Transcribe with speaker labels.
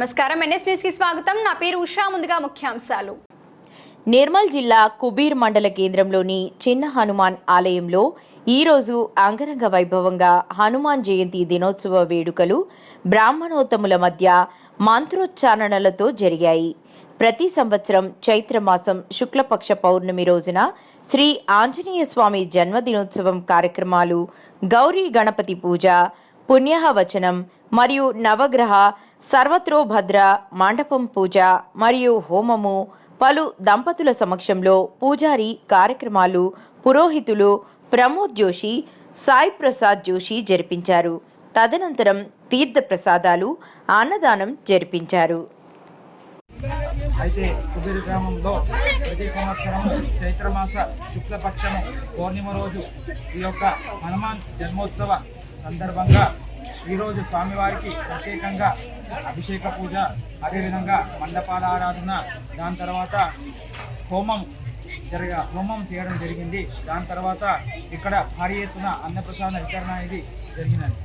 Speaker 1: నమస్కారం. ఎన్ఎస్ న్యూస్కి స్వాగతం. నా పేరు ఉషా. ముందుగా ముఖ్యాంశాలు.
Speaker 2: నిర్మల్ జిల్లా కుబీర్ మండల కేంద్రంలోని చిన్న హనుమాన్ ఆలయంలో ఈరోజు అంగరంగ వైభవంగా హనుమాన్ జయంతి దినోత్సవ వేడుకలు బ్రాహ్మణోత్తముల మధ్య మంత్రోచ్చారణలతో జరిగాయి. ప్రతి సంవత్సరం చైత్రమాసం శుక్లపక్ష పౌర్ణమి రోజున శ్రీ ఆంజనేయ స్వామి జన్మదినోత్సవం కార్యక్రమాలు గౌరీ గణపతి పూజ పుణ్యహవచనం మరియు నవగ్రహ సర్వత్రోభద్ర మండపం పూజ మరియు హోమము పలు దంపతుల సమక్షంలో పూజారి కార్యక్రమాలు పురోహితులు ప్రమోద్ జోషి సాయి ప్రసాద్ జోషి జరిపించారు. తదనంతరం తీర్థ ప్రసాదాలు అన్నదానం జరిపించారు.
Speaker 3: అయితే కుబేరు గ్రామంలో ప్రతి సంవత్సరం చైత్రమాస శుక్లపక్షము పౌర్ణిమ రోజు ఈ యొక్క హనుమాన్ జన్మోత్సవ సందర్భంగా ఈరోజు స్వామివారికి ప్రత్యేకంగా అభిషేక పూజ అదేవిధంగా మండపాల ఆరాధన దాని తర్వాత హోమం జరగ హోమం చేయడం జరిగింది. దాని తర్వాత ఇక్కడ భారీ ఎత్తున అన్నప్రసాద వితరణ అనేది జరిగినది.